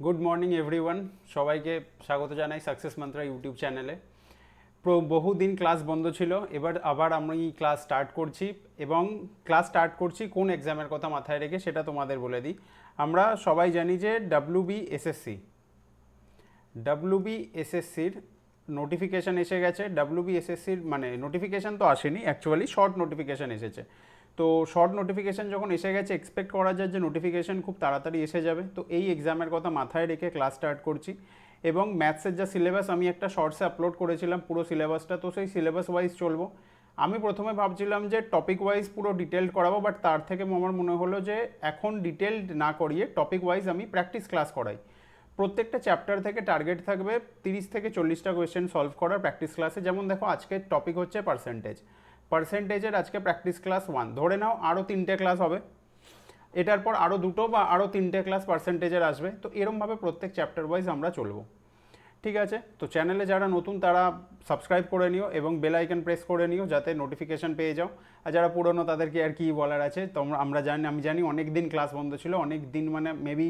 Good morning everyone সবাইকে স্বাগত জানাই সাকসেস মন্ত্রা ইউটিউব চ্যানেলে বহুদিন ক্লাস বন্ধ ছিল, এবার আবার আমি ক্লাস স্টার্ট করছি এবং ক্লাস স্টার্ট করছি কোন এক্সামের কথা মাথায় রেখে সেটা তোমাদের বলে দিই। আমরা সবাই জানি যে W B SSC W B এসএসসির নোটিফিকেশান এসে গেছে। ডাব্লিউ বি এসএসসির মানে নোটিফিকেশান তো আসেনি অ্যাকচুয়ালি শর্ট নোটিফিকেশান এসেছে। তো শর্ট নোটিফিকেশান যখন এসে গেছে এক্সপেক্ট করা যায় যে নোটিফিকেশান খুব তাড়াতাড়ি এসে যাবে। তো এই এক্সামের কথা মাথায় রেখে ক্লাস স্টার্ট করছি। এবং ম্যাথসের যা সিলেবাস আমি একটা শর্টসে আপলোড করেছিলাম পুরো সিলেবাসটা তো সেই সিলেবাস ওয়াইজ চলবো। আমি প্রথমে ভাবছিলাম যে টপিক ওয়াইজ পুরো ডিটেলড করাবো বাট তার থেকে আমার মনে হলো যে এখন ডিটেলড না করিয়ে টপিক ওয়াইজ আমি প্র্যাকটিস ক্লাস করাই। প্রত্যেকটা চ্যাপ্টার থেকে টার্গেট থাকবে তিরিশ থেকে চল্লিশটা কোয়েশ্চেন সলভ করার প্র্যাকটিস ক্লাসে যেমন দেখো, আজকের টপিক হচ্ছে পার্সেন্টেজ পার্সেন্টেজের আজকে প্র্যাকটিস ক্লাস ওয়ান ধরে নাও আরও তিনটে ক্লাস হবে। এটার পর আরও দুটো বা আরও তিনটে ক্লাস পার্সেন্টেজের আসবে। তো এরমভাবে প্রত্যেক চ্যাপ্টার ওয়াইজ আমরা চলবো। ঠিক আছে? তো চ্যানেলে যারা নতুন, তারা সাবস্ক্রাইব করে নিও এবং বেল আইকন প্রেস করে নিও যাতে নোটিফিকেশন পেয়ে যাও। আর যারা পুরনো তাদেরকে আর কি বলার আছে? তোমরা, আমরা জানি, আমি জানি অনেক দিন ক্লাস বন্ধ ছিল। অনেক দিন মানে মেবি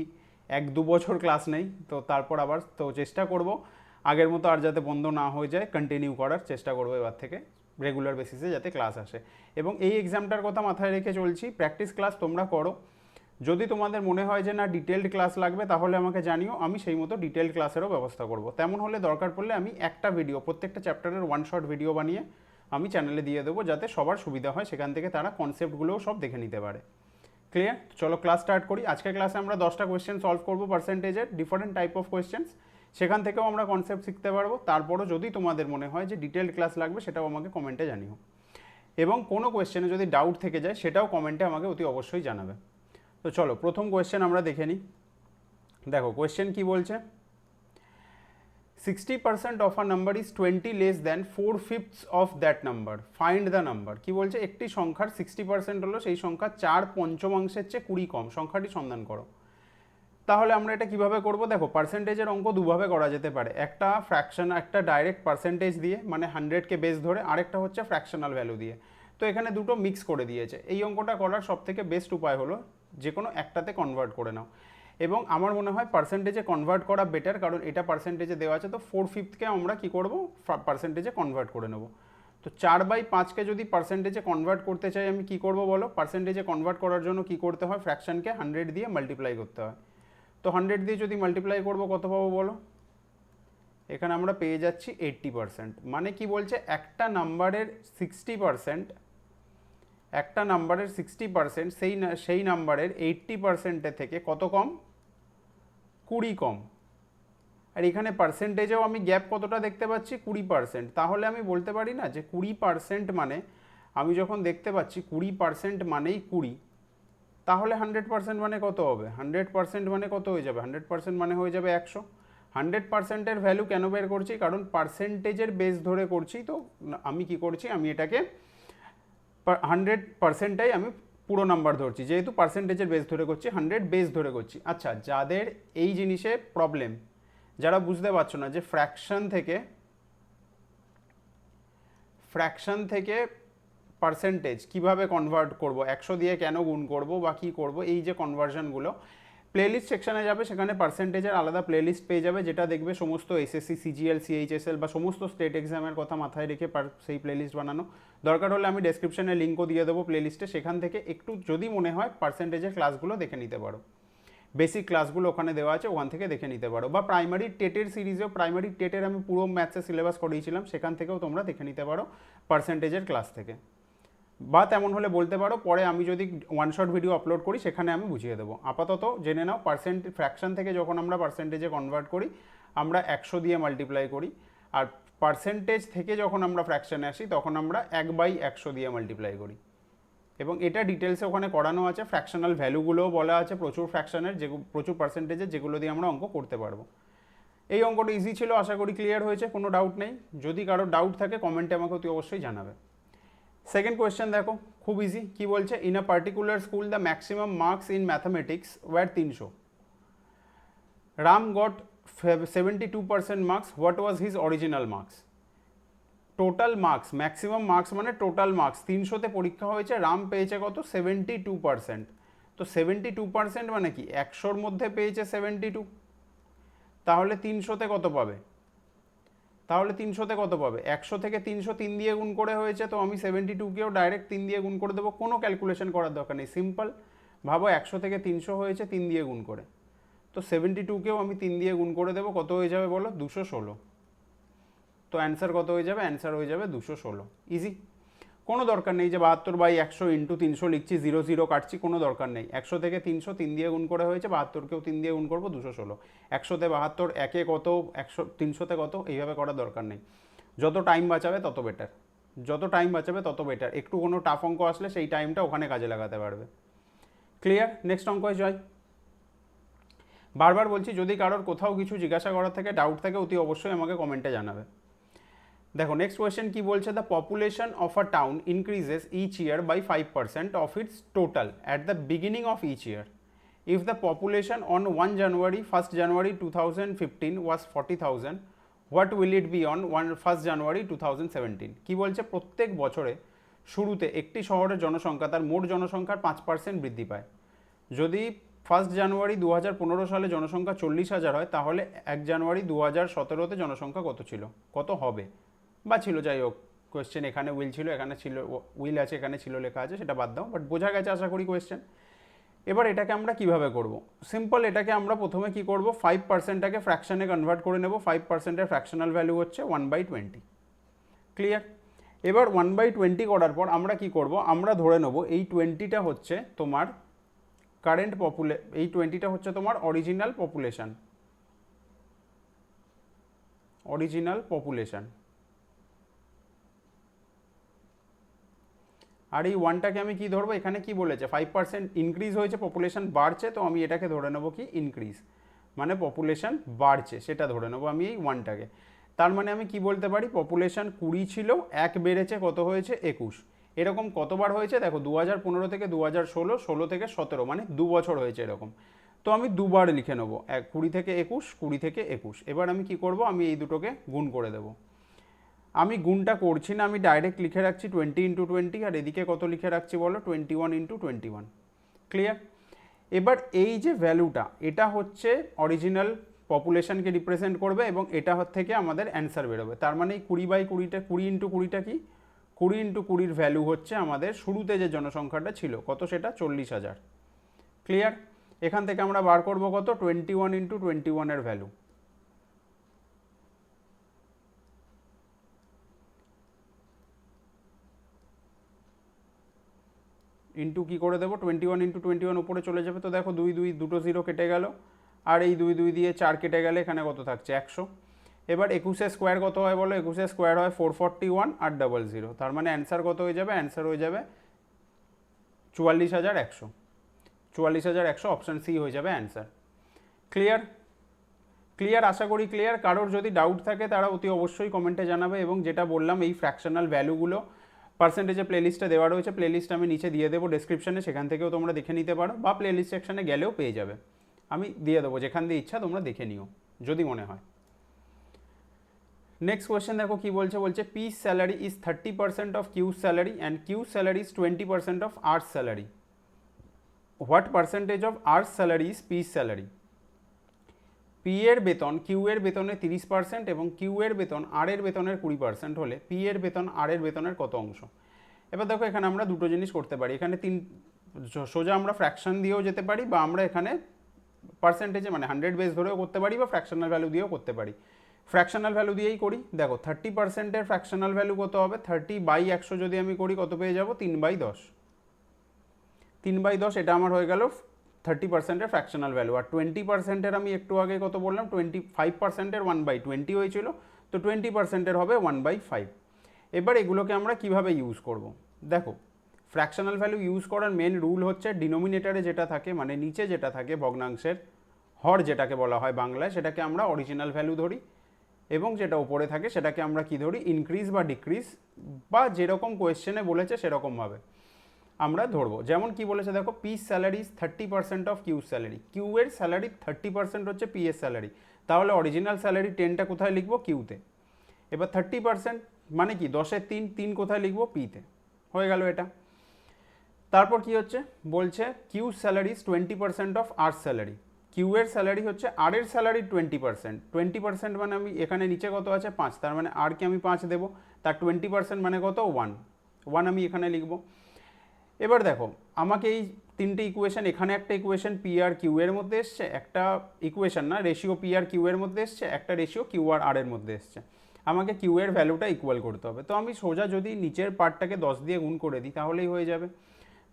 এক দু বছর ক্লাস নেই। তো তারপর আবার তো চেষ্টা করব। আগের মতো আর যাতে বন্ধ না হয়ে যায় কন্টিনিউ করার চেষ্টা করব এবার থেকে। রেগুলার বেসিসে যাতে ক্লাস আসে। এবং এই এক্সামটার কথা মাথায় রেখে চলছি প্র্যাকটিস ক্লাস তোমরা করো। যদি তোমাদের মনে হয় যে না ডিটেলড ক্লাস লাগবে, তাহলে আমাকে জানিও, আমি সেই মতো ডিটেলড ক্লাসেরও ব্যবস্থা করব। তেমন হলে দরকার পড়লে আমি একটা ভিডিও প্রত্যেকটা চ্যাপ্টারের ওয়ান শট ভিডিও বানিয়ে আমি চ্যানেলে দিয়ে দেবো, যাতে সবার সুবিধা হয়, সেখান থেকে তারা কনসেপ্টগুলোও সব দেখে নিতে পারে। ক্লিয়ার চলো ক্লাস স্টার্ট করি। আজকের ক্লাসে আমরা দশটা কোয়েশ্চেন সলভ করব পার্সেন্টেজের ডিফারেন্ট টাইপ অফ কোয়েশ্চেন্স সেখান থেকেও আমরা কনসেপ্ট শিখতে পারব। তারপরও যদি তোমাদের মনে হয় যে ডিটেলড ক্লাস লাগবে, সেটাও আমাকে কমেন্টে জানিও। এবং কোনো কোয়েশ্চেনে যদি ডাউট থেকে যায়, সেটাও কমেন্টে আমাকে অতি অবশ্যই জানাবে। তো চলো, প্রথম কোয়েশ্চেন আমরা দেখে নিই। দেখো কোয়েশ্চেন কি বলছে? Sixty percent of a number is twenty less than four fifths of that number find the number কি বলছে? একটি সংখ্যার সিক্সটি পার্সেন্ট হলো সেই সংখ্যা চার পঞ্চমাংশের চেয়ে কুড়ি কম। সংখ্যাটি সন্ধান করো। তাহলে আমরা এটা কীভাবে করব? দেখো পার্সেন্টেজের অঙ্ক দুভাবে করা যেতে পারে। একটা ফ্র্যাকশন একটা ডাইরেক্ট পার্সেন্টেজ দিয়ে মানে হান্ড্রেডকে বেস ধরে, আরেকটা হচ্ছে ফ্র্যাকশনাল ভ্যালু দিয়ে। তো এখানে দুটো মিক্স করে দিয়েছে। এই অঙ্কটা করার সব থেকে বেস্ট উপায় হলো, যে কোনো একটাতে কনভার্ট করে নাও। এবং আমার মনে হয় পার্সেন্টেজে কনভার্ট করা বেটার কারণ এটা পার্সেন্টেজে দেওয়া আছে। তো ফোর ফিফথকে আমরা কি করব? পার্সেন্টেজে কনভার্ট করে নেব। তো চার বাই পাঁচকে যদি পার্সেন্টেজে কনভার্ট করতে চাই, আমি কি করব বলো? পার্সেন্টেজে কনভার্ট করার জন্য কি করতে হয়? ফ্র্যাকশনকে হান্ড্রেড দিয়ে মাল্টিপ্লাই করতে হয়। তো হান্ড্রেড দিয়ে যদি মাল্টিপ্লাই করব, কত পাবো বলো? এখানে আমরা পেয়ে যাচ্ছি এইট্টি পারসেন্ট মানে কি বলছে? একটা নাম্বারের সিক্সটি পারসেন্ট একটা নাম্বারের সিক্সটি পারসেন্ট সেই সেই নাম্বারের এইট্টি পারসেন্টের থেকে কত কম? কুড়ি কম। আর এখানে পার্সেন্টেজেও আমি গ্যাপ কতটা দেখতে পাচ্ছি? কুড়ি পার্সেন্ট তাহলে আমি বলতে পারি না যে কুড়ি পার্সেন্ট মানে আমি যখন দেখতে পাচ্ছি কুড়ি পার্সেন্ট মানেই কুড়ি তাহলে হান্ড্রেড পার্সেন্ট মানে কত হবে? হান্ড্রেড পার্সেন্ট মানে কত হয়ে যাবে? হান্ড্রেড পার্সেন্ট মানে হয়ে যাবে একশো। হান্ড্রেড পার্সেন্টের ভ্যালু কেন বের করছি? কারণ পার্সেন্টেজের বেস ধরে করছি তো আমি কি করছি? আমি এটাকে হান্ড্রেড পার্সেন্টটাই আমি পুরো নাম্বার ধরছি। যেহেতু পার্সেন্টেজের বেস ধরে করছি হান্ড্রেড বেস ধরে করছি। আচ্ছা যাদের এই জিনিসে প্রবলেম যারা বুঝতে পারছ না যে ফ্র্যাকশন থেকে ফ্র্যাকশন থেকে পার্সেন্টেজ কীভাবে কনভার্ট করব? একশো দিয়ে কেন গুণ করব বা কী করব? এই যে কনভার্সনগুলো প্লেলিস্ট সেকশনে যাবে, সেখানে পার্সেন্টেজের আলাদা প্লেলিস্ট পেয়ে যাবে, যেটা দেখবে সমস্ত এসএসসি সিজিএল সিএইচএসএল বা সমস্ত স্টেট এক্সামের কথা মাথায় রেখে সেই প্লেলিস্ট বানানো। দরকার হলে আমি ডেসক্রিপশনে লিঙ্কও দিয়ে দেবো প্লেলিস্টে সেখান থেকে একটু যদি মনে হয় পার্সেন্টেজের ক্লাসগুলো দেখে নিতে পারো। বেসিক ক্লাসগুলো ওখানে দেওয়া আছে, ওখান থেকে দেখে নিতে পারো। বা প্রাইমারি টেটের সিরিজেও প্রাইমারি টেটের আমি পুরো ম্যাথসের সিলেবাস করিয়েছিলাম, সেখান থেকেও তোমরা দেখে নিতে পারো পার্সেন্টেজের ক্লাস থেকে। বা তেমন হলে বলতে পারো, পরে আমি যদি ওয়ান শট ভিডিও আপলোড করি, সেখানে আমি বুঝিয়ে দেবো। আপাতত জেনে নাও পার্সেন্ট ফ্র্যাকশন থেকে যখন আমরা পার্সেন্টেজে কনভার্ট করি, আমরা একশো দিয়ে মাল্টিপ্লাই করি। আর পার্সেন্টেজ থেকে যখন আমরা ফ্র্যাকশানে আসি, তখন আমরা এক বাই একশো দিয়ে মাল্টিপ্লাই করি। এবং এটা ডিটেলসে ওখানে করানো আছে ফ্র্যাকশনাল ভ্যালুগুলোও বলা আছে, প্রচুর ফ্র্যাকশনের যে প্রচুর পার্সেন্টেজের যেগুলো দিয়ে আমরা অঙ্ক করতে পারব। এই অঙ্কটা ইজি ছিল, আশা করি ক্লিয়ার হয়েছে, কোনো ডাউট নেই। যদি কারও ডাউট থাকে কমেন্টে আমাকে অতি অবশ্যই জানাবে। সেকেন্ড কোয়েশ্চেন দেখো, খুব ইজি কি বলছে? In a particular school the maximum marks in mathematics were তিনশো। Ram got seventy two percent marks what was his original marks total marks maximum marks মানে টোটাল মার্কস তিনশোতে পরীক্ষা হয়েছে, রাম পেয়েছে কত? সেভেন্টি টু পার্সেন্ট তো সেভেন্টি টু পার্সেন্ট মানে কি? একশোর মধ্যে পেয়েছে সেভেন্টি টু তাহলে তিনশোতে কত পাবে? তাহলে তিনশোতে কত পাবে? একশো থেকে তিনশো তিন দিয়ে গুণ করে হয়েছে, তো আমি সেভেন্টি টুকেও ডাইরেক্ট তিন দিয়ে গুণ করে দেবো। কোনো ক্যালকুলেশন করার দরকার নেই। সিম্পল ভাবো একশো থেকে তিনশো হয়েছে, তিন দিয়ে গুণ করে। তো সেভেন্টি টুকেও আমি তিন দিয়ে গুণ করে দেবো, কত হয়ে যাবে বলো? দুশো ষোলো। তো অ্যান্সার কত হয়ে যাবে? অ্যান্সার হয়ে যাবে দুশো ষোলো। ইজি কোনো দরকার নেই যে বাহাত্তর বাই একশো ইন্টু তিনশো লিখছি, জিরো জিরো কাটছি, কোনো দরকার নেই। একশো থেকে তিনশো তিন দিয়ে গুণ করে হয়েছে, বাহাত্তরকেও তিন দিয়ে গুণ করব, দুশো ষোলো। একশোতে বাহাত্তর, একে কত, একশো, তিনশোতে কত, এইভাবে করার দরকার নেই। যত টাইম বাঁচাবে তত বেটার যত টাইম বাঁচাবে তত বেটার একটু কোনো টাফ অঙ্ক আসলে সেই টাইমটা ওখানে কাজে লাগাতে পারবে। ক্লিয়ার নেক্সট অঙ্কয় জয় বারবার বলছি, যদি কারোর কোথাও কিছু জিজ্ঞাসা করার থেকে ডাউট থাকে, অতি অবশ্যই আমাকে কমেন্টে জানাবে। দেখো নেক্সট কোয়েশ্চেন কি বলছে? The population of a town increases each year by five percent of its total at the beginning of each year if the population on one January first January two thousand fifteen was forty thousand what will it be on one first January two thousand seventeen কী বলছে? প্রত্যেক বছরে শুরুতে একটি শহরের জনসংখ্যা, তার মোট জনসংখ্যার পাঁচ পার্সেন্ট বৃদ্ধি পায়। যদি ফার্স্ট জানুয়ারি দু হাজার পনেরো সালে জনসংখ্যা চল্লিশ হাজার হয়, তাহলে এক জানুয়ারি দু হাজার সতেরোতে জনসংখ্যা কত ছিল? কত হবে? বা ছিল, যাই হোক কোয়েশ্চেন এখানে উইল ছিল, এখানে ছিল উইল আছে, এখানে ছিল, লেখা আছে, সেটা বাদ দাও বাট বোঝা গেছে আশা করি কোয়েশ্চেন এবার এটাকে আমরা কীভাবে করব? সিম্পল এটাকে আমরা প্রথমে কি করব? ফাইভ পার্সেন্টটাকে ফ্র্যাকশনে কনভার্ট করে নেব ফাইভ পার্সেন্টের ফ্র্যাকশনাল ভ্যালু হচ্ছে ওয়ান বাই টোয়েন্টি ক্লিয়ার এবার ওয়ান বাই টোয়েন্টি করার পর আমরা কি করব? আমরা ধরে নেব, এই টোয়েন্টিটা হচ্ছে তোমার কারেন্ট পপুলে এই টোয়েন্টিটা হচ্ছে তোমার অরিজিনাল পপুলেশন অরিজিনাল পপুলেশন আর এই ওয়ানটাকে আমি কি ধরবো? এখানে কি বলেছে? ফাইভ পার্সেন্ট ইনক্রিজ হয়েছে পপুলেশন বাড়ছে, তো আমি এটাকে ধরে নেব কি? ইনক্রিজ মানে পপুলেশন বাড়ছে, সেটা ধরে নেব আমি এই ওয়ানটাকে তার মানে আমি কি বলতে পারি? পপুলেশন কুড়ি ছিল, এক বেড়েছে, কত হয়েছে? একুশ। এরকম কতবার হয়েছে? দেখো দু হাজার পনেরো থেকে দু হাজার ষোলো ষোলো থেকে সতেরো মানে দু বছর হয়েছে এরকম। তো আমি দুবার লিখে নেব, এক কুড়ি থেকে একুশ, কুড়ি থেকে একুশ। এবার আমি কি করব? আমি এই দুটোকে গুণ করে দেবো। আমি গুণটা করছি না, আমি ডাইরেক্ট লিখে রাখছি টোয়েন্টি ইন্টু টোয়েন্টি আর এদিকে কত লিখে রাখছি বলো? Twenty one into twenty one clear এবার এই যে ভ্যালুটা এটা হচ্ছে অরিজিনাল পপুলেশনকে রিপ্রেজেন্ট করবে এবং এটা থেকে আমাদের অ্যান্সার বেরোবে। তার মানে কুড়ি বাই কুড়িটা, কুড়ি ইন্টু কুড়িটা কি? কুড়ি ইন্টু কুড়ির ভ্যালু হচ্ছে আমাদের শুরুতে যে জনসংখ্যাটা ছিল, কত সেটা? চল্লিশ হাজার। ক্লিয়ার এখান থেকে আমরা বার করব কত? টোয়েন্টি ওয়ান ইন্টু টোয়েন্টি ওয়ানের ভ্যালু ইন্টু কী করে দেবো? Twenty one into twenty one উপরে চলে যাবে। তো দেখো দুই দুই, দুটো জিরো কেটে গেল। আর এই দুই দুই দিয়ে চার কেটে গেলে এখানে কত থাকছে? একশো। এবার একুশে স্কোয়ার কত হয় বলো? একুশে স্কোয়ার হয় ফোর ফর্টি ওয়ান আর ডাবল জিরো তার মানে অ্যান্সার কত হয়ে যাবে? অ্যান্সার হয়ে যাবে চুয়াল্লিশ হাজার একশো। চুয়াল্লিশ হাজার একশো অপশান সি হয়ে যাবে অ্যান্সার ক্লিয়ার ক্লিয়ার আশা করি ক্লিয়ার কারোর যদি ডাউট থাকে তারা অতি অবশ্যই কমেন্টে জানাবে এবং যেটা বললাম এই ফ্র্যাকশনাল ভ্যালুগুলো পার্সেন্টেজে প্লেলিস্টে দেওয়া রয়েছে। প্লেলিস্ট আমি নিচে দিয়ে দেবো ডেসক্রিপশনে সেখান থেকেও তোমরা দেখে নিতে পারো বা প্লেলিস্ট সেকশনে গেলেও পেয়ে যাবে। আমি দিয়ে দেবো, যেখান দিয়ে ইচ্ছা তোমরা দেখে নিও, যদি মনে হয়। নেক্সট কোয়েশ্চেন দেখো কি বলছে? বলছে P salary is thirty percent of Q salary and Q salary is twenty percent of R's salary what percentage of R's salary is P salary P এর বেতন কিউ এর বেতনের তিরিশ পার্সেন্ট এবং কিউ এর বেতন আর এর বেতনের কুড়ি পার্সেন্ট হলে পি এর বেতন আর এর বেতনের কত অংশ? এবার দেখো এখানে আমরা দুটো জিনিস করতে পারি। এখানে তিন সোজা আমরা ফ্র্যাকশন দিয়েও যেতে পারি বা আমরা এখানে পার্সেন্টেজে মানে হান্ড্রেড বেস ধরেও করতে পারি বা ফ্র্যাকশনাল ভ্যালু দিয়েও করতে পারি। ফ্র্যাকশনাল ভ্যালু দিয়েই করি। দেখো থার্টি পার্সেন্টের ফ্র্যাকশনাল ভ্যালু কত হবে? থার্টি বাই একশো যদি আমি করি কত পেয়ে যাব? তিন বাই দশ। তিন বাই দশ, এটা আমার হয়ে গেল থার্টি পার্সেন্টের ফ্র্যাকশনাল ভ্যালু আর টোয়েন্টি পার্সেন্টের আমি একটু আগে কত বললাম? টোয়েন্টি ফাইভ পার্সেন্টের ওয়ান বাই টোয়েন্টি হয়েছিল, তো টোয়েন্টি পার্সেন্টের হবে ওয়ান বাই ফাইভ এবার এগুলোকে আমরা কীভাবে ইউজ করব? দেখো ফ্র্যাকশনাল ভ্যালু ইউজ করার মেন রুল হচ্ছে ডিনোমিনেটারে যেটা থাকে মানে নিচে যেটা থাকে, ভগ্নাংশের হর যেটাকে বলা হয় বাংলায়, সেটাকে আমরা অরিজিনাল ভ্যালু ধরি এবং যেটা উপরে থাকে, সেটাকে আমরা কি ধরি? ইনক্রিজ বা ডিক্রিজ বা যেরকম কোয়েশ্চেনে বলেছে সেরকমভাবে আমরা ধরবো। যেমন কি বলেছে দেখো P salary thirty percent of Q salary Q এর স্যালারি থার্টি পার্সেন্ট হচ্ছে পি এর স্যালারি তাহলে অরিজিনাল স্যালারি টেনটা কোথায় লিখব? কিউতে এবার থার্টি পার্সেন্ট মানে কি? দশের তিন তিন কোথায় লিখব? পিতে হয়ে গেল এটা। তারপর কি হচ্ছে? বলছে Q salaries twenty percent of R salary Q এর স্যালারি হচ্ছে আর এর salary twenty percent twenty percent মানে আমি এখানে নিচে কত আছে? পাঁচ। তার মানে আর আরকে আমি পাঁচ দেবো। তার টোয়েন্টি পার্সেন্ট মানে কত? ওয়ান ওয়ান আমি এখানে লিখব। এবার দেখো, আমাকে এই তিনটে ইকুয়েশন এখানে একটা ইকুয়েশন পি আর কিউ এর মধ্যে এসছে, একটা ইকুয়েশন না রেশিও পি আর কিউ এর মধ্যে এসছে, একটা রেশিও কিউ আর আর এর মধ্যে এসছে। আমাকে কিউ এর ভ্যালুটা ইকুয়াল করতে হবে। তো আমি সোজা যদি নিচের পার্টটাকে দশ দিয়ে গুণ করে দিই, তাহলেই হয়ে যাবে।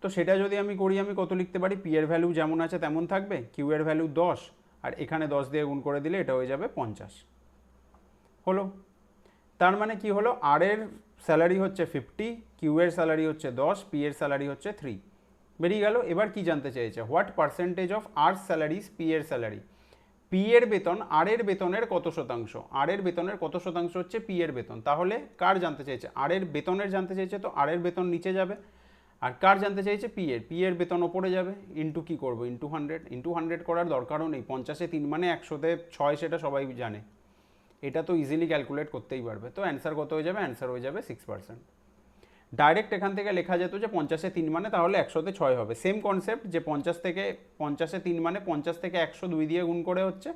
তো সেটা যদি আমি করি, আমি কত লিখতে পারি? পি এর ভ্যালু যেমন আছে তেমন থাকবে কিউ এর ভ্যালু দশ, আর এখানে দশ দিয়ে গুণ করে দিলে এটা হয়ে যাবে পঞ্চাশ। হলো? তার মানে কি হলো? আর এর স্যালারি হচ্ছে ফিফটি, কিউ এর স্যালারি হচ্ছে দশ, পি এর স্যালারি হচ্ছে থ্রি। বেরিয়ে গেল, এবার কি জানতে চেয়েছে? What percentage of R salaries P এর স্যালারি? পি এর বেতন, আর এর বেতনের কত শতাংশ? আর এর বেতনের কত শতাংশ হচ্ছে পি এর বেতন? তাহলে কার জানতে চেয়েছে? আর এর বেতনের জানতে চেয়েছে তো আর এর বেতন নিচে যাবে। আর কার জানতে চাইছে পি এর। পি এর বেতন ওপরে যাবে। ইন্টু কী করব? ইন্টু হান্ড্রেড ইন্টু হান্ড্রেড করার দরকারও নেই। পঞ্চাশে তিন মানে একশোতে ছয় সেটা সবাই জানে। এটা তো ইজিলি ক্যালকুলেট করতেই পারবে। তো অ্যান্সার কত হয়ে যাবে? অ্যান্সার হয়ে যাবে সিক্স পার্সেন্ট ডাইরেক্ট এখান থেকে লেখা যেত যে পঞ্চাশে তিন মানে তাহলে একশোতে ছয় হবে। সেম কনসেপ্ট যে পঞ্চাশ থেকে, পঞ্চাশে তিন মানে পঞ্চাশ থেকে একশো দুই দিয়ে গুণ করে হচ্ছে,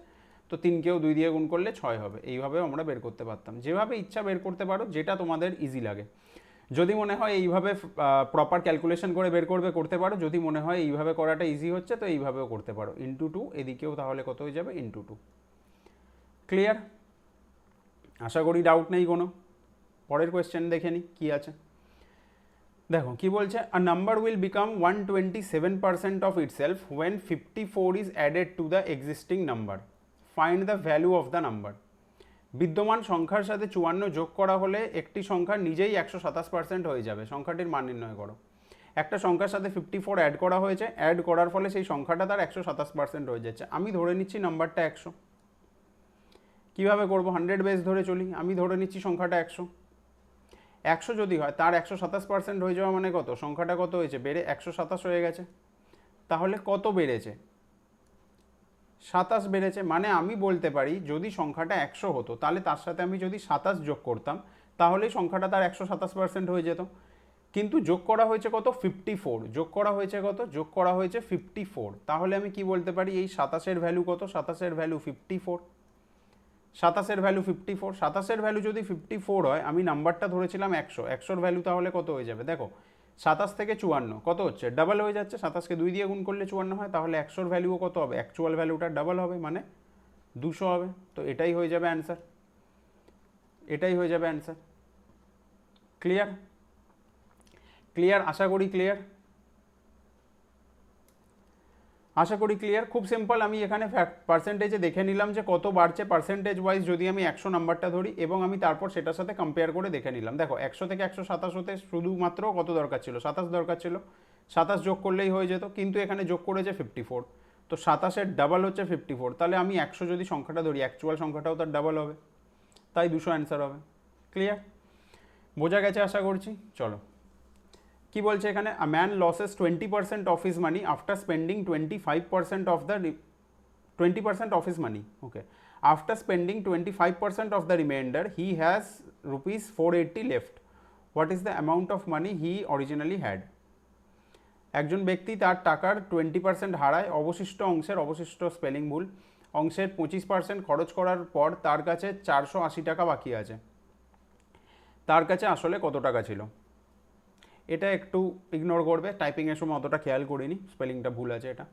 তো তিনকেও দুই দিয়ে গুণ করলে ছয় হবে। এইভাবেও আমরা বের করতে পারতাম। যেভাবে ইচ্ছা বের করতে পারো, যেটা তোমাদের ইজি লাগে। যদি মনে হয় এইভাবে প্রপার ক্যালকুলেশন করে বের করবে, করতে পারো। যদি মনে হয় এইভাবে করাটা ইজি হচ্ছে, তো এইভাবেও করতে পারো। ইন্টু টু এদিকেও তাহলে কত হয়ে যাবে? ইন্টু টু ক্লিয়ার আশা করি ডাউট নেই কোনো। পরের কোয়েশ্চেন দেখে নিই কী আছে? দেখো, কি বলছে? A number will become one twenty seven percent of itself when fifty four is added to the existing number find the value of the number বিদ্যমান সংখ্যার সাথে চুয়ান্ন যোগ করা হলে একটি সংখ্যা নিজেই একশো সাতাশ পার্সেন্ট হয়ে যাবে। সংখ্যাটির মান নির্ণয় করো। একটা সংখ্যার সাথে ফিফটি ফোর অ্যাড করা হয়েছে অ্যাড করার ফলে সেই সংখ্যাটা তার একশো সাতাশ পার্সেন্ট হয়ে যাচ্ছে। আমি ধরে নিচ্ছি নাম্বারটা একশো। কীভাবে করব? হান্ড্রেড বেস ধরে চলি, আমি ধরে নিচ্ছি সংখ্যাটা একশো। একশো যদি হয়, তার একশো সাতাশ পার্সেন্ট হয়ে যাওয়া মানে কত? সংখ্যাটা কত হয়েছে? বেড়ে একশো সাতাশ হয়ে গেছে। তাহলে কত বেড়েছে? সাতাশ বেড়েছে মানে আমি বলতে পারি, যদি সংখ্যাটা একশো হতো, তাহলে তার সাথে আমি যদি সাতাশ যোগ করতাম, তাহলেই সংখ্যাটা তার একশো সাতাশ পার্সেন্ট হয়ে যেত। কিন্তু যোগ করা হয়েছে কত? ফিফটি ফোর যোগ করা হয়েছে কত? যোগ করা হয়েছে ফিফটি ফোর তাহলে আমি কি বলতে পারি? এই সাতাশের ভ্যালু কত? সাতাশের ভ্যালু ফিফটি ফোর সাতাশের ভ্যালু ফিফটি ফোর সাতাশের ভ্যালু যদি ফিফটি ফোর হয়, আমি নাম্বারটা ধরেছিলাম একশো। একশোর ভ্যালু তাহলে কত হয়ে যাবে? দেখো, সাতাশ থেকে চুয়ান্ন, কত হচ্ছে? ডাবল হয়ে যাচ্ছে, সাতাশকে দুই দিয়ে গুণ করলে চুয়ান্ন হয়, তাহলে একশোর ভ্যালুও কত হবে? অ্যাকচুয়াল ভ্যালুটা ডাবল হবে মানে দুশো হবে। তো এটাই হয়ে যাবে অ্যান্সার এটাই হয়ে যাবে অ্যান্সার ক্লিয়ার ক্লিয়ার আশা করি ক্লিয়ার আশা করি ক্লিয়ার খুব সিম্পল আমি এখানে পার্সেন্টেজে দেখে নিলাম যে কত বাড়ছে পার্সেন্টেজ ওয়াইজ যদি আমি একশো নাম্বারটা ধরি এবং আমি তারপর সেটার সাথে কম্পেয়ার করে দেখে নিলাম। দেখো, একশো থেকে একশো সাতাশ হতে শুধুমাত্র কত দরকার ছিল? সাতাশ দরকার ছিল। সাতাশ যোগ করলেই হয়ে যেত, কিন্তু এখানে যোগ করেছে ফিফটি ফোর তো সাতাশের ডাবল হচ্ছে ফিফটি ফোর তাহলে আমি একশো যদি সংখ্যাটা ধরি অ্যাকচুয়াল সংখ্যাটাও তার ডাবল হবে। তাই দুশো অ্যান্সার হবে। ক্লিয়ার বোঝা গেছে আশা করছি? চলো। কি বলছে এখানে? Man loses twenty percent of his money after spending twenty five percent of the twenty percent of his money okay after spending twenty five percent of the remainder he has rupees four eighty left what is the amount of money he originally had একজন ব্যক্তি তার টাকার twenty percent হারায়, অবশিষ্ট অংশের অবশিষ্ট spelling ভুল, অংশের পঁচিশ পার্সেন্ট খরচ করার পর তার কাছে চারশো আশি টাকা বাকি আছে। তার কাছে আসলে কত টাকা ছিল? এটা একটু ইগনোর করবে। টাইপিংয়ের সময় অতটা খেয়াল করিনি স্পেলিংটা ভুল আছে এটা।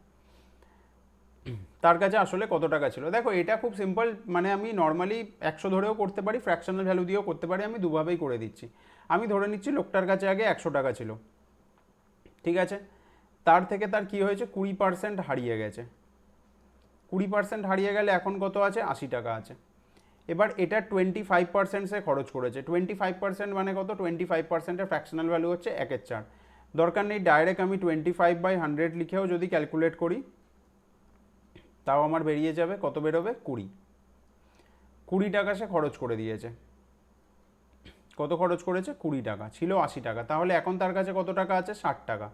তার কাছে আসলে কত টাকা ছিল? দেখো, এটা খুব সিম্পল মানে আমি নর্মালি একশো ধরেও করতে পারি ফ্র্যাকশনাল ভ্যালু দিয়েও করতে পারি, আমি দুভাবেই করে দিচ্ছি। আমি ধরে নিচ্ছি লোকটার কাছে আগে একশো টাকা ছিল। ঠিক আছে? তার থেকে তার কি হয়েছে? কুড়ি পার্সেন্ট হারিয়ে গেছে। কুড়ি পার্সেন্ট হারিয়ে গেলে এখন কত আছে? আশি টাকা আছে। এবার এটা টোয়েন্টি ফাইভ পার্সেন্ট সে খরচ করেছে। টোয়েন্টি ফাইভ পার্সেন্ট মানে কত? টোয়েন্টি ফাইভ পার্সেন্টের ফ্র্যাকশনাল ভ্যালু হচ্ছে একের চার। দরকার নেই ডাইরেক্ট আমি টোয়েন্টি ফাইভ বাই হান্ড্রেড লিখেও যদি ক্যালকুলেট করি, তাও আমার বেরিয়ে যাবে, কত বেরোবে? কুড়ি। কুড়ি টাকা সে খরচ করে দিয়েছে। কত খরচ করেছে? কুড়ি টাকা। ছিল আশি টাকা। তাহলে এখন তার কাছে কত টাকা আছে? ষাট টাকা।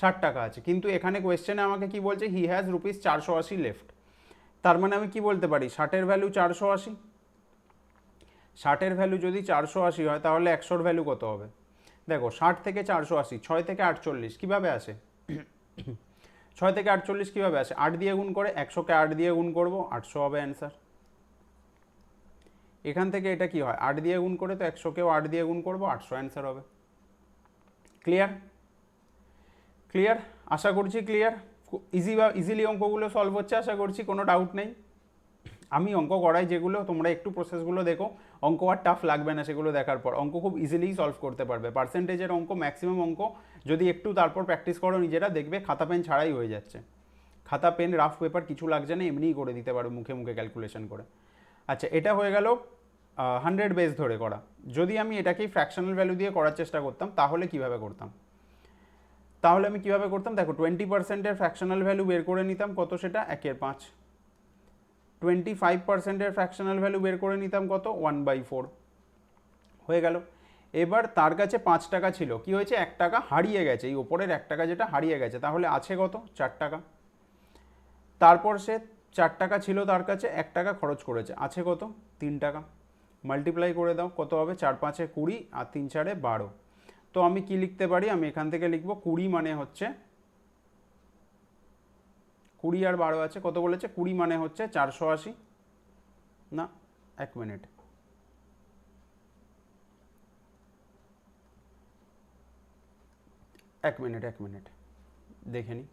ষাট টাকা আছে। কিন্তু এখানে কোয়েশ্চেনে আমাকে কি বলছে? হি হ্যাজ রুপিস চারশো আশি লেফট তার মানে আমি কি বলতে পারি? ষাটের ভ্যালু চারশো আশি। ষাটের ভ্যালু যদি চারশো আশি হয়, তাহলে একশোর ভ্যালু কত হবে? দেখো, ষাট থেকে চারশো আশি, ছয় থেকে আটচল্লিশ কীভাবে আসে? ছয় থেকে আটচল্লিশ কীভাবে আসে? আট দিয়ে গুণ করে একশোকে আট দিয়ে গুণ করব, আটশো হবে অ্যান্সার এখান থেকে এটা কি হয়? আট দিয়ে গুণ করে তো একশোকেও আট দিয়ে গুণ করব, আটশো অ্যান্সার হবে। ক্লিয়ার ক্লিয়ার আশা করছি ক্লিয়ার ইজি বা ইজিলি অঙ্কগুলো সলভ হচ্ছে, আশা করছি কোনো ডাউট নেই। আমি অঙ্ক করাই যেগুলো, তোমরা একটু প্রসেসগুলো দেখো। অঙ্ক আর টাফ লাগবে না সেগুলো দেখার পর। অঙ্ক খুব ইজিলি সলভ করতে পারবে। পার্সেন্টেজের অঙ্ক ম্যাক্সিমাম অঙ্ক, যদি একটু তারপর প্র্যাকটিস করো, নিজেরা দেখবে খাতা পেন ছাড়াই হয়ে যাচ্ছে। খাতা পেন রাফ পেপার কিছু লাগছে না, এমনিই করে দিতে পারো মুখে মুখে ক্যালকুলেশন করে। আচ্ছা এটা হয়ে গেল হান্ড্রেড বেস ধরে করা। যদি আমি এটাকেই ফ্র্যাকশনাল ভ্যালু দিয়ে করার চেষ্টা করতাম, তাহলে কীভাবে করতাম? তাহলে আমি কীভাবে করতাম? দেখো টোয়েন্টি পার্সেন্টের ফ্র্যাকশনাল ভ্যালু বের করে নিতাম, কত সেটা? একের পাঁচ। টোয়েন্টি ফাইভ পার্সেন্টের ফ্র্যাকশনাল ভ্যালু বের করে নিতাম কত? ওয়ান বাই ফোর হয়ে গেল। এবার তার কাছে পাঁচ টাকা ছিল। কি হয়েছে? এক টাকা হারিয়ে গেছে। এই ওপরের এক টাকা যেটা হারিয়ে গেছে। তাহলে আছে কত? চার টাকা। তারপর সে চার টাকা ছিল তার কাছে, এক টাকা খরচ করেছে। আছে কত? তিন টাকা। মাল্টিপ্লাই করে দাও। কত হবে? চার, পাঁচে কুড়ি আর তিন, চারে বারো। তো আমি কি লিখতে পারি? আমি এখান থেকে লিখব কুড়ি মানে হচ্ছে কুড়ি আর বারো আছে, কত বলেছে? কুড়ি মানে হচ্ছে চারশো আশি। না, এক মিনিট। এক মিনিট এক মিনিট। দেখে নি।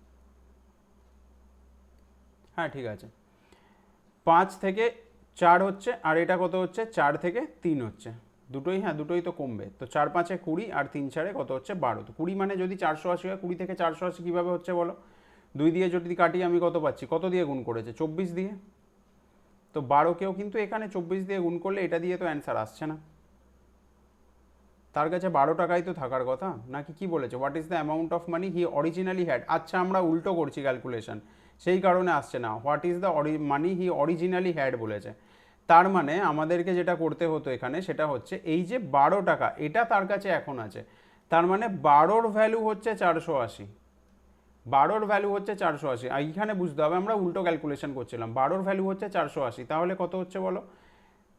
হ্যাঁ ঠিক আছে। পাঁচ থেকে চার হচ্ছে, আর এটা কত হচ্ছে? চার থেকে তিন হচ্ছে। দুটোই হ্যাঁ দুটোই তো কমবে। তো চার পাঁচে কুড়ি আর তিন চারে কত হচ্ছে বারো। তো কুড়ি মানে যদি চারশো আশি হয়, কুড়ি থেকে চারশো আশি কীভাবে হচ্ছে বলো? দুই দিয়ে যদি কাটি, আমি কত পাচ্ছি? কত দিয়ে গুণ করেছে? চব্বিশ দিয়ে। তো বারোকেও কিন্তু এখানে চব্বিশ দিয়ে গুণ করলে এটা দিয়ে তো অ্যান্সার আসছে না। তার কাছে বারো টাকাই তো থাকার কথা। নাকি কি বলেছে? What is the amount of money he originally had আচ্ছা আমরা উল্টো করছি ক্যালকুলেশন সেই কারণে আসছে না। What is the money he originally had বলেছে। তার মানে আমাদেরকে যেটা করতে হতো এখানে সেটা হচ্ছে এই যে বারো টাকা, এটা তার কাছে এখন আছে। তার মানে বারোর ভ্যালু হচ্ছে চারশো আশি। বারোর ভ্যালু হচ্ছে চারশো আশি। আর এইখানে বুঝতে হবে, আমরা উল্টো ক্যালকুলেশন করছিলাম। বারোর ভ্যালু হচ্ছে চারশো আশি। তাহলে কত হচ্ছে বলো?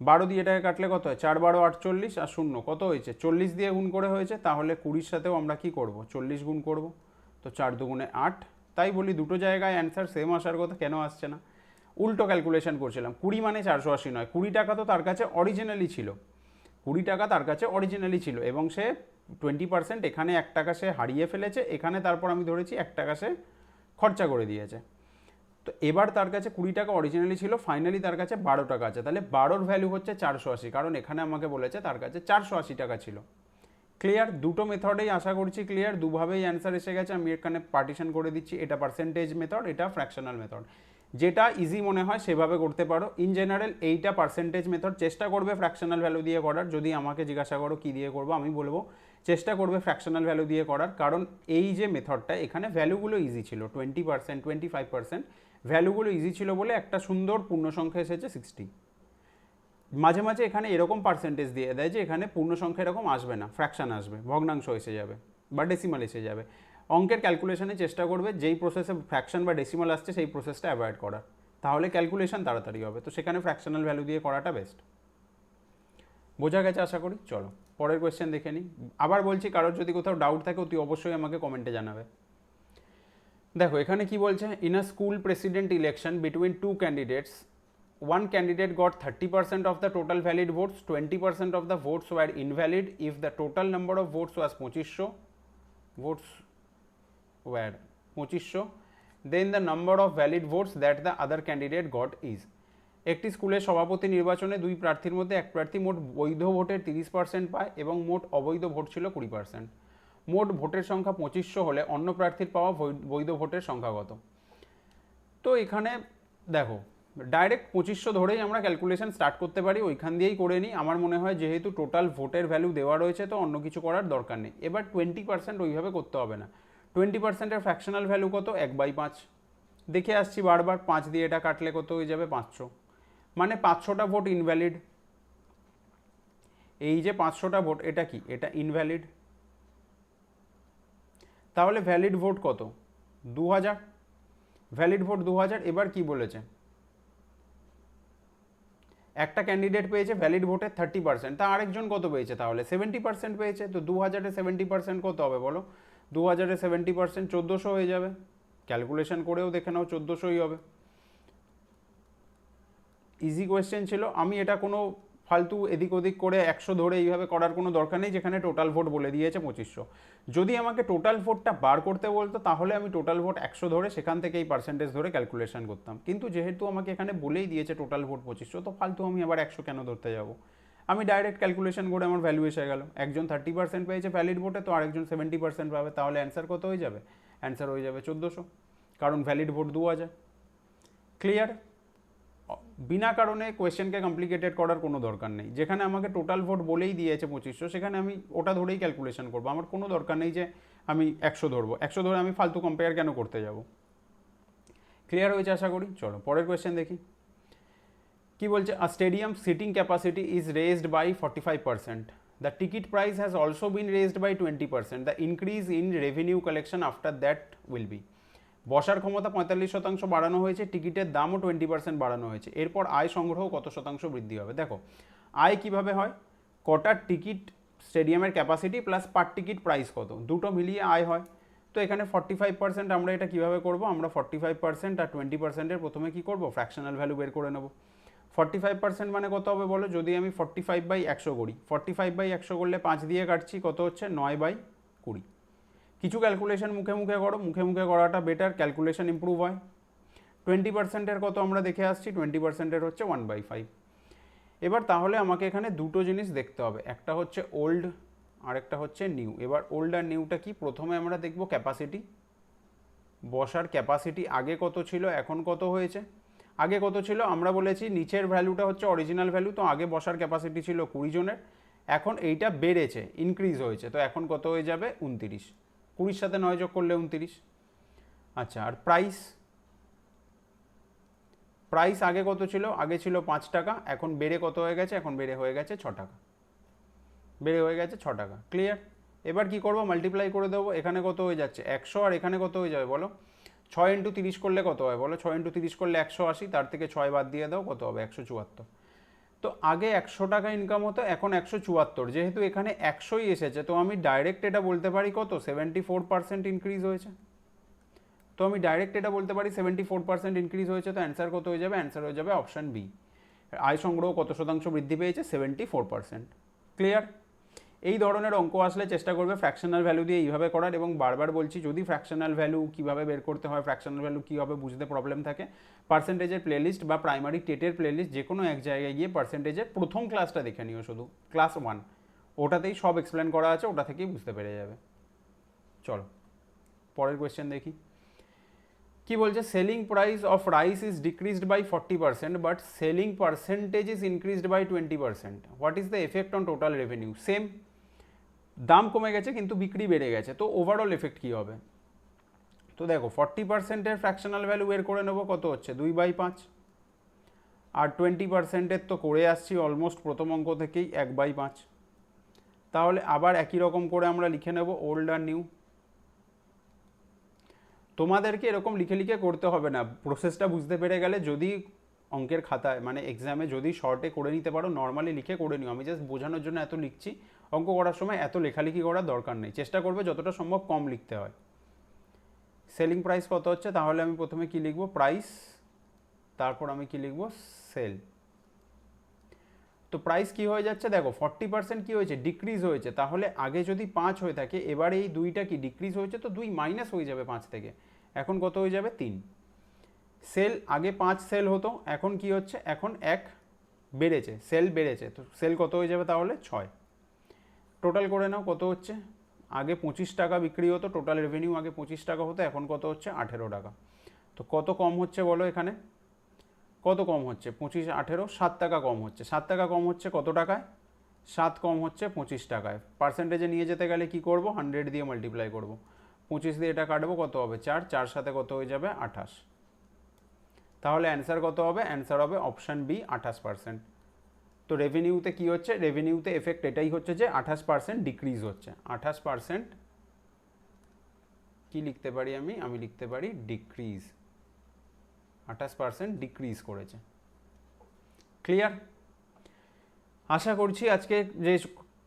বারো দিয়ে এটাকে কাটলে কত হয়? চার বারো আটচল্লিশ আর শূন্য। কত হয়েছে? চল্লিশ দিয়ে গুণ করে হয়েছে, তাহলে কুড়ির সাথেও আমরা কি করব? চল্লিশ গুণ করব। তো চার দুগুণে আট। তাই বলি দুটো জায়গায় অ্যান্সার সেম আসার কথা, কেন আসছে না? উল্টো ক্যালকুলেশন করছিলাম। কুড়ি মানে চারশো আশি নয়। কুড়ি টাকা তো তার কাছে অরিজিনালি ছিল। কুড়ি টাকা তার কাছে অরিজিনালি ছিল এবং সে টোয়েন্টি পার্সেন্ট এখানে এক টাকা সে হারিয়ে ফেলেছে, এখানে তারপর আমি ধরেছি এক টাকা সে খরচা করে দিয়েছে। তো এবার তার কাছে কুড়ি টাকা অরিজিনালি ছিল ফাইনালি তার কাছে বারো টাকা আছে। তাহলে বারোর ভ্যালু হচ্ছে চারশো আশি, কারণ এখানে আমাকে বলেছে তার কাছে চারশো আশি টাকা ছিল। ক্লিয়ার দুটো মেথডেই আশা করছি ক্লিয়ার দুভাবেই অ্যান্সার এসে গেছে, আমি এখানে পার্টিশন করে দিচ্ছি। এটা পার্সেন্টেজ মেথড এটা ফ্র্যাকশনাল মেথড যেটা ইজি মনে হয় সেভাবে করতে পারো। ইন জেনারেল এইটা পার্সেন্টেজ মেথড চেষ্টা করবে ফ্র্যাকশনাল ভ্যালু দিয়ে করার। যদি আমাকে জিজ্ঞাসা করো কী দিয়ে করব, আমি বলব চেষ্টা করবে ফ্র্যাকশনাল ভ্যালু দিয়ে করার। কারণ এই যে মেথডটা এখানে ভ্যালুগুলো ইজি ছিল twenty percent twenty five percent ভ্যালুগুলো easy ছিল বলে একটা সুন্দর পূর্ণ সংখ্যা এসেছে সিক্সটি মাঝে মাঝে এখানে এরকম পার্সেন্টেজ দিয়ে দেয় যে এখানে পূর্ণ সংখ্যা এরকম আসবে না ফ্র্যাকশন আসবে, ভগ্নাংশ এসে যাবে বা ডেসিমাল এসে যাবে। অঙ্কের ক্যালকুলেশনে চেষ্টা করবে, যেই প্রসেসে ফ্র্যাকশন বা ডেসিমাল আসছে, সেই প্রসেসটা অ্যাভয়েড করার তাহলে ক্যালকুলেশন তাড়াতাড়ি হবে। তো সেখানে ফ্র্যাকশনাল ভ্যালু দিয়ে করাটা বেস্ট বোঝা গেছে আশা করি? চলো, পরের কোয়েশ্চেন দেখে নিই। আবার বলছি, কারোর যদি কোথাও ডাউট থাকে, অতি অবশ্যই আমাকে কমেন্টে জানাবে। দেখো, এখানে কি বলছে? In a school president election between two candidates one candidate got 30% of the total valid votes 20% of the votes were invalid. If the total number of votes was 2500 votes were 2500 then the number of valid votes that the other candidate got is একটি স্কুলের সভাপতি নির্বাচনে দুই প্রার্থীর মধ্যে এক প্রার্থী মোট বৈধ ভোটের তিরিশ পার্সেন্ট পায় এবং মোট অবৈধ ভোট ছিল কুড়ি পার্সেন্ট মোট ভোটের সংখ্যা পঁচিশশো হলে অন্য প্রার্থীর পাওয়া বৈধ ভোটের সংখ্যা কত? তো এখানে দেখো ডাইরেক্ট পঁচিশশো ধরেই আমরা ক্যালকুলেশন স্টার্ট করতে পারি, ওইখান দিয়েই করে নিই। আমার মনে হয় যেহেতু টোটাল ভোটের ভ্যালু দেওয়া রয়েছে, তো অন্য কিছু করার দরকার নেই। এবার টোয়েন্টি পার্সেন্ট ওইভাবে করতে হবে না। টোয়েন্টি পার্সেন্টের ফ্র্যাকশনাল ভ্যালু কত? এক বাই পাঁচ। দেখে আসছি বারবার, পাঁচ দিয়ে এটা কাটলে কত হয়ে যাবে? পাঁচশো। মানে পাঁচশোটা ভোট ইনভ্যালিড এই যে পাঁচশোটা ভোট এটা কি? এটা ইনভ্যালিড তাহলে ভ্যালিড ভোট কত? দু হাজার ভ্যালিড ভোট দু হাজার এবার কি বলেছে? একটা ক্যান্ডিডেট পেয়েছে ভ্যালিড ভোটের থার্টি পার্সেন্ট তা আরেকজন কত পেয়েছে তাহলে? সেভেন্টি পার্সেন্ট পেয়েছে, তো দু হাজারে সেভেন্টি পার্সেন্ট কত হবে বলো? দু হাজারে সেভেন্টি পার্সেন্ট চোদ্দোশো হয়ে যাবে। ক্যালকুলেশন করেও দেখে নাও চোদ্দোশোই হবে। ইজি কোয়েশ্চেন ছিল, আমি এটা কোনো ফালতু এদিক ওদিক করে একশো ধরে এইভাবে করার কোনো দরকার নেই, যেখানে টোটাল ভোট বলে দিয়েছে পঁচিশশো। যদি আমাকে টোটাল ভোটটা বার করতে বলতো, তাহলে আমি টোটাল ভোট একশো ধরে সেখান থেকে এই পার্সেন্টেজ ধরে ক্যালকুলেশন করতাম। কিন্তু যেহেতু আমাকে এখানে বলেই দিয়েছে টোটাল ভোট পঁচিশশো, তো ফালতু আমি আবার একশো কেন ধরতে যাব? আমি ডাইরেক্ট ক্যালকুলেশন করে আমার ভ্যালু এসে গেল। একজন থার্টি পার্সেন্ট পেয়েছে ভ্যালিড ভোটে তো আরেকজন সেভেন্টি পার্সেন্ট পাবে, তাহলে অ্যান্সার কত হয়ে যাবে? অ্যান্সার হয়ে যাবে চোদ্দোশো। কারণ ভ্যালিড ভোট দু হাজার। ক্লিয়ার বিনা কারণে কোয়েশ্চেনকে কমপ্লিকেটেড করার কোনো দরকার নেই। যেখানে আমাকে টোটাল ভোট বলেই দিয়েছে পঁচিশশো, সেখানে আমি ওটা ধরেই ক্যালকুলেশন করব। আমার কোনো দরকার নেই যে আমি একশো ধরবো। একশো ধরে আমি ফালতু কম্পেয়ার কেন করতে যাব? ক্লিয়ার হয়েছে আশা করি? চলো, পরের কোয়েশ্চেন দেখি। কি বলছে? A stadium seating capacity is raised by forty five percent the ticket price has also been raised by twenty percent the increase in revenue collection after that will be বসার ক্ষমতা পঁয়তাল্লিশ শতাংশ বাড়ানো হয়েছে, টিকিটের দামও টোয়েন্টি পার্সেন্ট বাড়ানো হয়েছে। এরপর আয় সংগ্রহ কত শতাংশ বৃদ্ধি হবে? দেখো, আয় কীভাবে হয়? কটার টিকিট স্টেডিয়ামের capacity plus per ticket price কত? দুটো মিলিয়ে আয় হয়। তো এখানে ফর্টি ফাইভ পার্সেন্ট আমরা এটা কীভাবে করব? আমরা ফর্টি ফাইভ পার্সেন্ট আর টোয়েন্টি পার্সেন্টের প্রথমে কী করব? ফ্র্যাকশনাল ভ্যালু বের করে নেব। ফর্টি ফাইভ পার্সেন্ট মানে কত হবে বলো? যদি আমি ফর্টি ফাইভ বাই একশো করি ফর্টি ফাইভ বাই একশো করলে পাঁচ দিয়ে কাটছি, কত হচ্ছে? নয় বাই কুড়ি। কিছু ক্যালকুলেশন মুখে মুখে করো, মুখে মুখে করাটা বেটার ক্যালকুলেশন ইম্প্রুভ হয়। টোয়েন্টি পার্সেন্টের কত আমরা দেখে আসছি? টোয়েন্টি পার্সেন্টের হচ্ছে ওয়ান বাই ফাইভ এবার তাহলে আমাকে এখানে দুটো জিনিস দেখতে হবে, একটা হচ্ছে ওল্ড আরেকটা হচ্ছে নিউ এবার ওল্ড আর নিউটা কি? প্রথমে আমরা দেখব ক্যাপাসিটি বসার ক্যাপাসিটি আগে কত ছিল? এখন কত হয়েছে? আগে কত ছিল? আমরা বলেছি নিচের ভ্যালুটা হচ্ছে অরিজিনাল ভ্যালু তো আগে বসার ক্যাপাসিটি ছিল কুড়ি জনের। এখন এইটা বেড়েছে ইনক্রিজ হয়েছে, তো এখন কত হয়ে যাবে? উনতিরিশ। কুড়ির সাথে নয় যোগ করলে উনতিরিশ। আচ্ছা আর প্রাইস প্রাইস আগে কত ছিল? আগে ছিল পাঁচ টাকা, এখন বেড়ে কত হয়ে গেছে? এখন বেড়ে হয়ে গেছে ছ টাকা। বেড়ে হয়ে গেছে ছ টাকা। ক্লিয়ার এবার কি করব? মাল্টিপ্লাই করে দেবো। এখানে কত হয়ে যাচ্ছে? একশো, আর এখানে কত হয়ে যাবে বলো? ছয় ইন্টু তিরিশ করলে কত হয়? বলো ছয় ইন্টু তিরিশ করলে একশো আশি, তার থেকে ছয় বাদ দিয়ে দাও, কত হবে? একশো চুয়াত্তর। তো আগে একশো টাকা ইনকাম হতো, এখন একশো চুয়াত্তর। যেহেতু এখানে একশোই এসেছে, তো আমি ডাইরেক্ট এটা বলতে পারি কত? সেভেন্টি ফোর পার্সেন্ট ইনক্রিজ হয়েছে। তো আমি ডাইরেক্ট এটা বলতে পারি সেভেন্টি ফোর পার্সেন্ট ইনক্রিজ হয়েছে, তো অ্যান্সার কত হয়ে যাবে? অ্যান্সার হয়ে যাবে অপশান বি আয় সংগ্রহ কত শতাংশ বৃদ্ধি পেয়েছে? সেভেন্টি ফোর পার্সেন্ট ক্লিয়ার এই ধরনের অঙ্ক আসলে চেষ্টা করবে ফ্র্যাকশনাল ভ্যালু দিয়ে এইভাবে করার এবং বারবার বলছি, যদি ফ্র্যাকশনাল ভ্যালু কীভাবে বের করতে হয় ফ্র্যাকশনাল ভ্যালু কীভাবে বুঝতে প্রবলেম থাকে পার্সেন্টেজের প্লেলিস্ট বা প্রাইমারি টেটের প্লেলিস্ট যে কোনো এক জায়গায় গিয়ে পার্সেন্টেজের প্রথম ক্লাসটা দেখে নিও শুধু ক্লাস ওয়ান ওটাতেই সব এক্সপ্লেন করা আছে, ওটা থেকেই বুঝতে পেরে যাবে। চলো, পরের কোয়েশ্চেন দেখি। কি বলছে selling price of rice is decreased by forty percent but selling percentage is increased by twenty percent what is the effect on total revenue same দাম কমে গেছে, কিন্তু বিক্রি বেড়ে গেছে। তো ওভারঅল এফেক্ট কী হবে? তো দেখো ফর্টি পার্সেন্টের ফ্র্যাকশনাল ভ্যালু বের করে নেব, কত হচ্ছে? দুই বাই পাঁচ। আর টোয়েন্টি পার্সেন্টের তো করে আসছি অলমোস্ট প্রথম অঙ্ক থেকেই, এক বাই পাঁচ। তাহলে আবার একই রকম করে আমরা লিখে নেব ওল্ড আর নিউ তোমাদেরকে এরকম লিখে লিখে করতে হবে না। প্রসেসটা বুঝতে পেরে গেলে যদি অঙ্কের খাতায় মানে এক্সামে যদি শর্টে করে নিতে পারো নর্মালি লিখে করে নিও। আমি জাস্ট বোঝানোর জন্য এত লিখছি। অঙ্ক করার সময় এত লেখালেখি করার দরকার নেই। চেষ্টা করবে যতটা সম্ভব কম লিখতে হয়। সেলিং প্রাইস কত হচ্ছে? তাহলে আমি প্রথমে কি লিখব? প্রাইস, তারপর আমি কি লিখব? সেল। তো প্রাইস কি হয়ে যাচ্ছে? দেখো, ফর্টি পার্সেন্ট কী হয়েছে? ডিক্রিজ হয়েছে। তাহলে আগে যদি পাঁচ হয়ে থাকে, এবার এই দুইটা কি ডিক্রিজ হয়েছে? তো দুই মাইনাস হয়ে যাবে পাঁচ থেকে। এখন কত হয়ে যাবে? তিন। সেল, আগে পাঁচ সেল হতো, এখন কি হচ্ছে? এখন এক বেড়েছে, সেল বেড়েছে। তো সেল কত হয়ে যাবে তাহলে? ছয়। টোটাল করে নাও, কত হচ্ছে? আগে পঁচিশ টাকা বিক্রি হতো, টোটাল রেভিনিউ আগে পঁচিশ টাকা হতো, এখন কত হচ্ছে? আঠেরো টাকা। তো কত কম হচ্ছে বলো এখানে? কত কম হচ্ছে? পঁচিশ, আঠেরো, সাত টাকা কম হচ্ছে। সাত টাকা কম হচ্ছে কত টাকায়? সাত কম হচ্ছে পঁচিশ টাকায়। পার্সেন্টেজে নিয়ে যেতে গেলে কি করব? হান্ড্রেড দিয়ে মাল্টিপ্লাই করব। পঁচিশ দিয়ে এটা কাটবো, কত হবে? চার চার সাথে কত হয়ে যাবে? আঠাশ। তাহলে অ্যান্সার কত হবে? অ্যান্সার হবে অপশান বি আঠাশ পার্সেন্ট তো রেভিনিউতে কি হচ্ছে? রেভিনিউতে এফেক্ট এটাই হচ্ছে যে আঠাশ পার্সেন্ট ডিক্রিজ হচ্ছে। আঠাশ পার্সেন্ট কি লিখতে পারি আমি? আমি লিখতে পারি ডিক্রিজ আঠাশ পার্সেন্ট ডিক্রিজ করেছে। ক্লিয়ার আশা করছি আজকে যে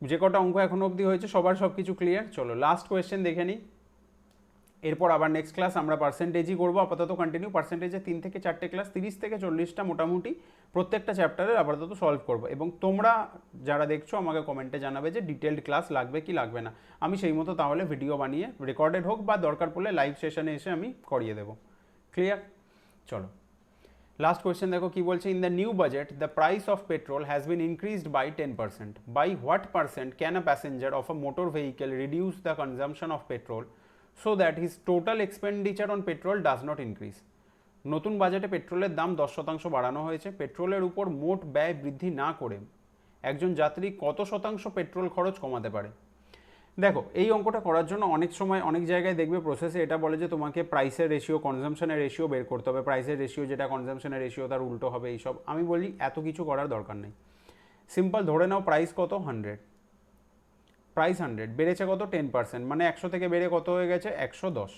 যে কটা অঙ্ক এখনও অবধি হয়েছে, সবার সব কিছু ক্লিয়ার চলো লাস্ট কোয়েশ্চেন দেখে নিই। এরপর আবার নেক্সট ক্লাস আমরা পার্সেন্টেজই করব। আপাতত কন্টিনিউ পার্সেন্টেজে তিন থেকে চারটে ক্লাস তিরিশ থেকে চল্লিশটা মোটামুটি প্রত্যেকটা চ্যাপ্টারের আপাতত সলভ করব। এবং তোমরা যারা দেখছ, আমাকে কমেন্টে জানাবে যে ডিটেলড ক্লাস লাগবে কি লাগবে না। আমি সেই মতো তাহলে ভিডিও বানিয়ে রেকর্ডেড হোক বা দরকার পড়লে লাইভ সেশনে এসে আমি করিয়ে দেবো। ক্লিয়ার চলো। লাস্ট কোয়েশ্চেন দেখো, কি বলছে? In the new budget the price of petrol has been increased by ten percent by what percent can a passenger of a motor vehicle reduce the consumption of petrol so that his total expenditure on petrol does not increase নতুন বাজেটে পেট্রোলের দাম দশ শতাংশ বাড়ানো হয়েছে। পেট্রোলের উপর মোট ব্যয় বৃদ্ধি না করে একজন যাত্রী কত শতাংশ পেট্রোল খরচ কমাতে পারে? দেখো, এই অঙ্কটা করার জন্য অনেক সময় অনেক জায়গায় দেখবে প্রসেসে এটা বলে যে তোমাকে প্রাইসের রেশিও কনজামশনের রেশিও বের করতে হবে। প্রাইসের রেশিও যেটা কনজামশনের রেশিও তার উল্টো হবে এইসব। আমি বলি এত কিছু করার দরকার নেই। সিম্পল ধরে নাও প্রাইস কত? হান্ড্রেড প্রাইস হান্ড্রেড বেড়েছে কত? টেন পার্সেন্ট মানে একশো থেকে বেড়ে কত হয়ে গেছে? একশো দশ।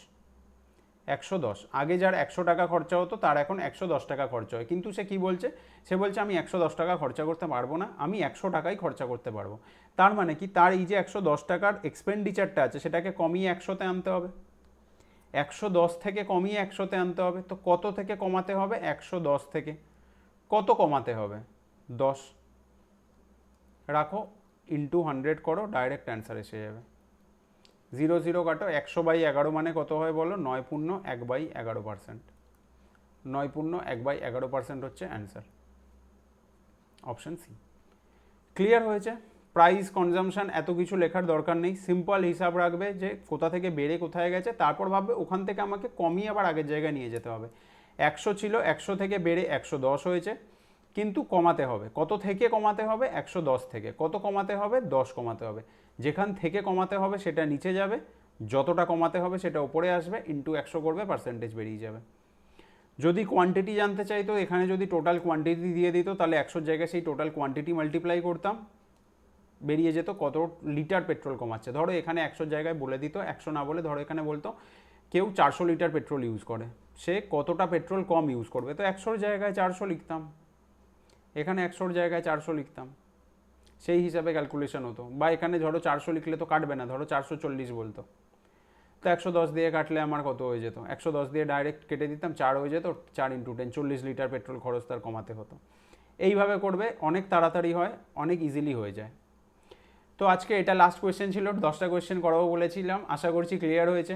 একশো দশ। আগে যার একশো টাকা খরচা হতো, তার এখন একশো দশ টাকা খরচা হয়। কিন্তু সে কি বলছে? সে বলছে, আমি একশো দশ টাকা খরচা করতে পারব না, আমি একশো টাকাই খরচা করতে পারব। তার মানে কি? তার এই যে একশো দশ টাকার এক্সপেন্ডিচারটা আছে, সেটাকে কমিয়ে একশোতে আনতে হবে। একশো দশ থেকে কমিয়ে একশোতে আনতে হবে। তো কত থেকে কমাতে হবে? একশো দশ থেকে। কত কমাতে হবে? দশ। রাখো। ইন্টু হান্ড্রেড করো ডাইরেক্ট অ্যান্সার এসে যাবে। জিরো জিরো কাটো, একশো বাই এগারো মানে কত হয় বলো? নয় পূর্ণ এক বাই এগারো পার্সেন্ট নয় পূর্ণ এক বাই এগারো পার্সেন্ট হচ্ছে অ্যান্সার অপশন সি ক্লিয়ার হয়েছে? প্রাইস কনজামশান এত কিছু লেখার দরকার নেই। সিম্পল হিসাব রাখবে যে কোথা থেকে বেড়ে কোথায় গেছে, তারপর ভাববে ওখান থেকে আমাকে কমিয়ে আবার আগের জায়গায় নিয়ে যেতে হবে। একশো ছিল, একশো থেকে বেড়ে একশো দশ হয়েছে। কিন্তু কমাতে হবে। কত থেকে কমাতে হবে? একশো দশ থেকে। কত কমাতে হবে? দশ কমাতে হবে। যেখান থেকে কমাতে হবে সেটা নিচে যাবে। যতটা কমাতে হবে সেটা উপরে আসবে। ইন্টু একশো করবে পার্সেন্টেজ বেরিয়ে যাবে। যদি কোয়ান্টিটি জানতে চাইতো এখানে যদি টোটাল কোয়ান্টিটি দিয়ে দিত, তাহলে একশোর জায়গায় সেই টোটাল কোয়ান্টিটি মাল্টিপ্লাই করতাম। বেরিয়ে যেত কত লিটার পেট্রোল কমাচ্ছে। ধরো এখানে একশোর জায়গায় বলে দিত, একশো না বলে ধরো এখানে বলতো, কেউ চারশো লিটার পেট্রোল ইউজ করে। সে কতটা পেট্রোল কম ইউজ করবে? তো একশোর জায়গায় চারশো লিখতাম। এখানে একশোর জায়গায় চারশো লিখতাম। সেই হিসাবে ক্যালকুলেশন হতো। বা এখানে ধরো চারশো লিখলে তো কাটবে না, ধরো চারশো চল্লিশ বলতো। তো একশো দশ দিয়ে কাটলে আমার কত হয়ে যেত? একশো দশ দিয়ে ডাইরেক্ট কেটে দিতাম, চার হয়ে যেত, চার ইন্টু টেন চল্লিশ লিটার পেট্রোল খরচ তার কমাতে হতো। এইভাবে করবে, অনেক তাড়াতাড়ি হয়, অনেক ইজিলি হয়ে যায়। তো আজকে এটা লাস্ট কোয়েশ্চেন ছিল, দশটা কোয়েশ্চেন করাবো বলেছিলাম, আশা করছি ক্লিয়ার হয়েছে।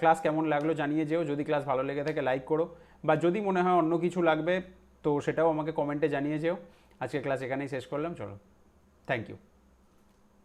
ক্লাস কেমন লাগল জানিয়ে যেও, যদি ক্লাস ভালো লেগে থাকে লাইক করো। বা যদি মনে হয় অন্য কিছু লাগবে তো সেটাও আমাকে কমেন্টে জানিয়ে যেও। আজকে ক্লাস এখানেই শেষ করলাম চলো। Thank you